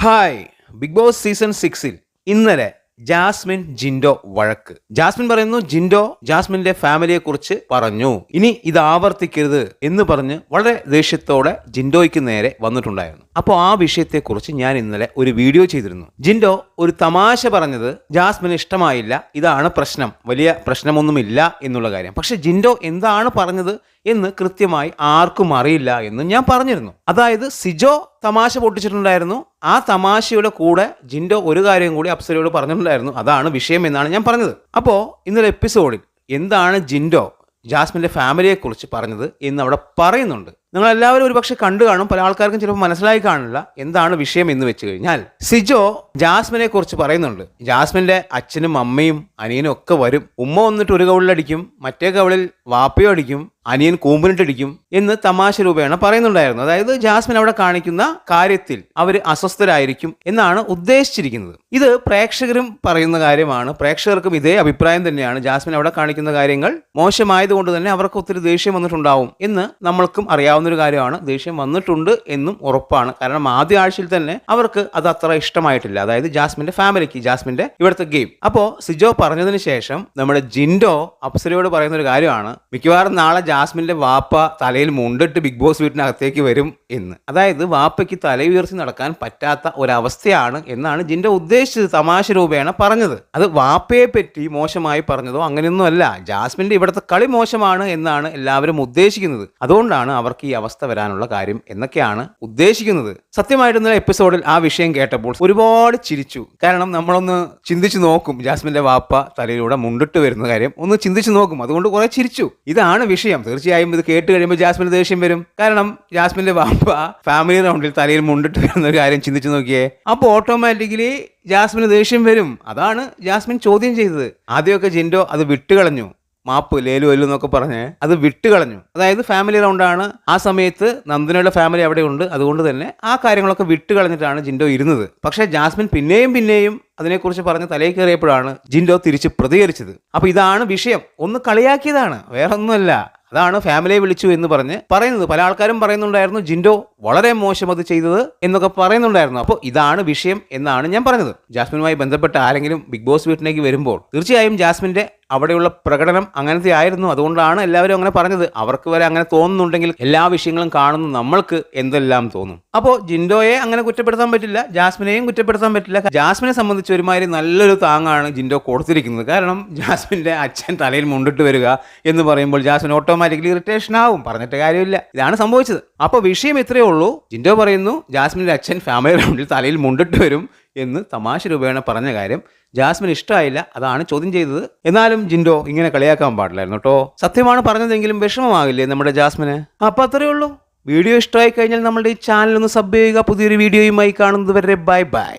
Hi big boss season സിക്സിൽ ഇന്നലെ Jasmine Jinto വഴക്ക്. ജാസ്മിൻ പറയുന്നു ജിൻഡോ ജാസ്മിന്റെ ഫാമിലിയെ കുറിച്ച് പറഞ്ഞു. ഇനി ഇത് ആവർത്തിക്കരുത് എന്ന് പറഞ്ഞ് വളരെ ദേഷ്യത്തോടെ ജിൻഡോയ്ക്ക് നേരെ വന്നിട്ടുണ്ടായിരുന്നു. അപ്പോൾ ആ വിഷയത്തെക്കുറിച്ച് ഞാൻ ഇന്നലെ ഒരു വീഡിയോ ചെയ്തിരുന്നു. ജിൻഡോ ഒരു തമാശ പറഞ്ഞത് ജാസ്മിന് ഇഷ്ടമായില്ല ഇതാണ് പ്രശ്നം വലിയ പ്രശ്നമൊന്നുമില്ല എന്നുള്ള കാര്യം. പക്ഷെ ജിൻഡോ എന്താണ് പറഞ്ഞത് എന്ന് കൃത്യമായി ആർക്കും അറിയില്ല എന്ന് ഞാൻ പറഞ്ഞിരുന്നു. അതായത് സിജോ തമാശ പൊട്ടിച്ചിട്ടുണ്ടായിരുന്നു ആ തമാശയുടെ കൂടെ ജിൻഡോ ഒരു കാര്യം കൂടി അപ്സരയോട് പറഞ്ഞിട്ടുണ്ടായിരുന്നു അതാണ് വിഷയം എന്നാണ് ഞാൻ പറഞ്ഞത്. അപ്പോൾ ഇന്നലെ എപ്പിസോഡിൽ എന്താണ് ജിൻഡോ ജാസ്മിന്റെ ഫാമിലിയെക്കുറിച്ച് പറഞ്ഞത് എന്ന് അവിടെ പറയുന്നുണ്ട്. നിങ്ങൾ എല്ലാവരും ഒരുപക്ഷെ കണ്ടു കാണും പല ആൾക്കാർക്കും ചിലപ്പോൾ മനസ്സിലായി കാണില്ല എന്താണ് വിഷയം എന്ന് വെച്ച് കഴിഞ്ഞാൽ. സിജോ ജാസ്മിനെ കുറിച്ച് പറയുന്നുണ്ട്. ജാസ്മിന്റെ അച്ഛനും അമ്മയും അനിയനും ഒക്കെ വരും. ഉമ്മ വന്നിട്ട് ഒരു കവിളിലടിക്കും മറ്റേ കവിളിൽ വാപ്പയോ അടിക്കും അനിയൻ കൂമ്പിനിട്ടടിക്കും എന്ന് തമാശ രൂപേണ പറയുന്നുണ്ടായിരുന്നു. അതായത് ജാസ്മിൻ അവിടെ കാണിക്കുന്ന കാര്യത്തിൽ അവർ അസ്വസ്ഥരായിരിക്കും എന്നാണ് ഉദ്ദേശിച്ചിരിക്കുന്നത്. ഇത് പ്രേക്ഷകരും പറയുന്ന കാര്യമാണ്. പ്രേക്ഷകർക്കും ഇതേ അഭിപ്രായം തന്നെയാണ്. ജാസ്മിൻ അവിടെ കാണിക്കുന്ന കാര്യങ്ങൾ മോശമായതുകൊണ്ട് തന്നെ അവർക്ക് ഒത്തിരി ദേഷ്യം വന്നിട്ടുണ്ടാവും എന്ന് നമ്മൾക്കും അറിയാവുന്ന ഒരു കാര്യമാണ്. ദേഷ്യം വന്നിട്ടുണ്ട് എന്നും ഉറപ്പാണ്. കാരണം ആദ്യ ആഴ്ചയിൽ തന്നെ അവർക്ക് അത് അത്ര ഇഷ്ടമായിട്ടില്ല. അതായത് ജാസ്മിന്റെ ഫാമിലിക്ക് ജാസ്മിന്റെ ഇവിടുത്തെ ഗെയിം. അപ്പോ സിജോ പറഞ്ഞതിന് ശേഷം നമ്മുടെ ജിൻഡോ അപ്സരയോട് പറയുന്ന ഒരു കാര്യമാണ്. മിക്കവാറും നാളെ ജാസ്മിന്റെ വാപ്പ തലയിൽ മുണ്ടിട്ട് ബിഗ് ബോസ് വീട്ടിനകത്തേക്ക് വരും എന്ന്. അതായത് വാപ്പയ്ക്ക് തല ഉയർത്തി നടക്കാൻ പറ്റാത്ത ഒരവസ്ഥയാണ് എന്നാണ് ജിൻഡോ ഉദ്ദേശിച്ചത് തമാശ രൂപേണ പറഞ്ഞത്. അത് വാപ്പയെ പറ്റി മോശമായി പറഞ്ഞതോ അങ്ങനെയൊന്നുമല്ല. ജാസ്മിന്റെ ഇവിടുത്തെ കളി മോശമാണ് എന്നാണ് എല്ലാവരും ഉദ്ദേശിക്കുന്നത്. അതുകൊണ്ടാണ് അവർക്ക് ഈ അവസ്ഥ വരാനുള്ള കാര്യം എന്നൊക്കെയാണ് ഉദ്ദേശിക്കുന്നത്. സത്യമായിട്ട് ഇന്നലെ എപ്പിസോഡിൽ ആ വിഷയം കേട്ടപ്പോൾ ഒരുപാട് ചിരിച്ചു. കാരണം നമ്മളൊന്ന് ചിന്തിച്ചു നോക്കും. ജാസ്മിന്റെ വാപ്പ തലയിലൂടെ മുണ്ടിട്ട് വരുന്ന കാര്യം ഒന്ന് ചിന്തിച്ചു നോക്കും. അതുകൊണ്ട് കുറെ ചിരിച്ചു. ഇതാണ് വിഷയം. തീർച്ചയായും ഇത് കേട്ട് കഴിയുമ്പോൾ ജാസ്മിന് ദേഷ്യം വരും. കാരണം ജാസ്മിന്റെ വാപ്പ ഫാമിലി റൗണ്ടിൽ തലയിൽ മുണ്ടിട്ട് വരുന്ന ഒരു കാര്യം ചിന്തിച്ചു നോക്കിയേ അപ്പോൾ ഓട്ടോമാറ്റിക്കലി ജാസ്മിന് ദേഷ്യം വരും. അതാണ് ജാസ്മിൻ ചോദ്യം ചെയ്തത്. ആദ്യമൊക്കെ ജിൻഡോ അത് വിട്ടുകളഞ്ഞു. മാപ്പ് ലേലു അല്ലു എന്നൊക്കെ പറഞ്ഞ് അത് വിട്ടുകളഞ്ഞു. അതായത് ഫാമിലി റൗണ്ടാണ് ആ സമയത്ത് നന്ദനയുടെ ഫാമിലി അവിടെ ഉണ്ട്. അതുകൊണ്ട് തന്നെ ആ കാര്യങ്ങളൊക്കെ വിട്ടുകളഞ്ഞിട്ടാണ് ജിൻഡോ ഇരുന്നത്. പക്ഷേ ജാസ്മിൻ പിന്നെയും പിന്നെയും അതിനെക്കുറിച്ച് പറഞ്ഞ് തലയിൽ കയറിയപ്പോഴാണ് ജിൻഡോ തിരിച്ച് പ്രതികരിച്ചത്. അപ്പോൾ ഇതാണ് വിഷയം. ഒന്ന് കളിയാക്കിയതാണ്. വേറെ ഒന്നുമല്ല അതാണ് ഫാമിലിയെ വിളിച്ചു എന്ന് പറഞ്ഞ് പറയുന്നത്. പല ആൾക്കാരും പറയുന്നുണ്ടായിരുന്നു ജിൻഡോ വളരെ മോശം അത് ചെയ്തത് എന്നൊക്കെ പറയുന്നുണ്ടായിരുന്നു. അപ്പോൾ ഇതാണ് വിഷയം എന്നാണ് ഞാൻ പറഞ്ഞത്. ജാസ്മിനുമായി ബന്ധപ്പെട്ട ആരെങ്കിലും ബിഗ് ബോസ് വീട്ടിലേക്ക് വരുമ്പോൾ തീർച്ചയായും ജാസ്മിന്റെ അവിടെയുള്ള പ്രകടനം അങ്ങനത്തെ ആയിരുന്നു. അതുകൊണ്ടാണ് എല്ലാവരും അങ്ങനെ പറഞ്ഞത്. അവർക്ക് വരെ അങ്ങനെ തോന്നുന്നുണ്ടെങ്കിൽ എല്ലാ വിഷയങ്ങളും കാണുന്ന നമ്മൾക്ക് എന്തെല്ലാം തോന്നും. അപ്പോൾ ജിൻഡോയെ അങ്ങനെ കുറ്റപ്പെടുത്താൻ പറ്റില്ല. ജാസ്മിനെയും കുറ്റപ്പെടുത്താൻ പറ്റില്ല. ജാസ്മിനെ സംബന്ധിച്ച് ഒരുമാതിരി നല്ലൊരു താങ്ങാണ് ജിൻഡോ കൊടുത്തിരിക്കുന്നത്. കാരണം ജാസ്മിന്റെ അച്ഛൻ തലയിൽ മുണ്ടിട്ട് വരിക എന്ന് പറയുമ്പോൾ ജാസ്മിൻ ഓട്ടോമാറ്റിക്കലി ഇറിറ്റേഷൻ ആവും. പറഞ്ഞിട്ട് കാര്യമില്ല. ഇതാണ് സംഭവിച്ചത്. അപ്പോൾ വിഷയം ഇത്രയേ ഉള്ളൂ. ജിൻഡോ പറയുന്നു ജാസ്മിന്റെ അച്ഛൻ ഫാമിലി റൗണ്ടിൽ തലയിൽ മുണ്ടിട്ട് വരും. എന്ന് തമാശ രൂപേണ പറഞ്ഞ കാര്യം ജാസ്മിൻ ഇഷ്ടമായില്ല അതാണ് ചോദ്യം ചെയ്തത്. എന്നാലും ജിൻഡോ ഇങ്ങനെ കളിയാക്കാൻ പാടില്ലായിരുന്നു കേട്ടോ. സത്യമാണ് പറഞ്ഞതെങ്കിലും വിഷമമാകില്ലേ നമ്മുടെ ജാസ്മിന്? അപ്പൊ അത്രയേ ഉള്ളൂ. വീഡിയോ ഇഷ്ടമായി കഴിഞ്ഞാൽ നമ്മുടെ ഈ ചാനൽ ഒന്ന് സബ് ചെയ്യുക. പുതിയൊരു വീഡിയോയുമായി കാണുന്നത് വരെ ബൈ ബൈ.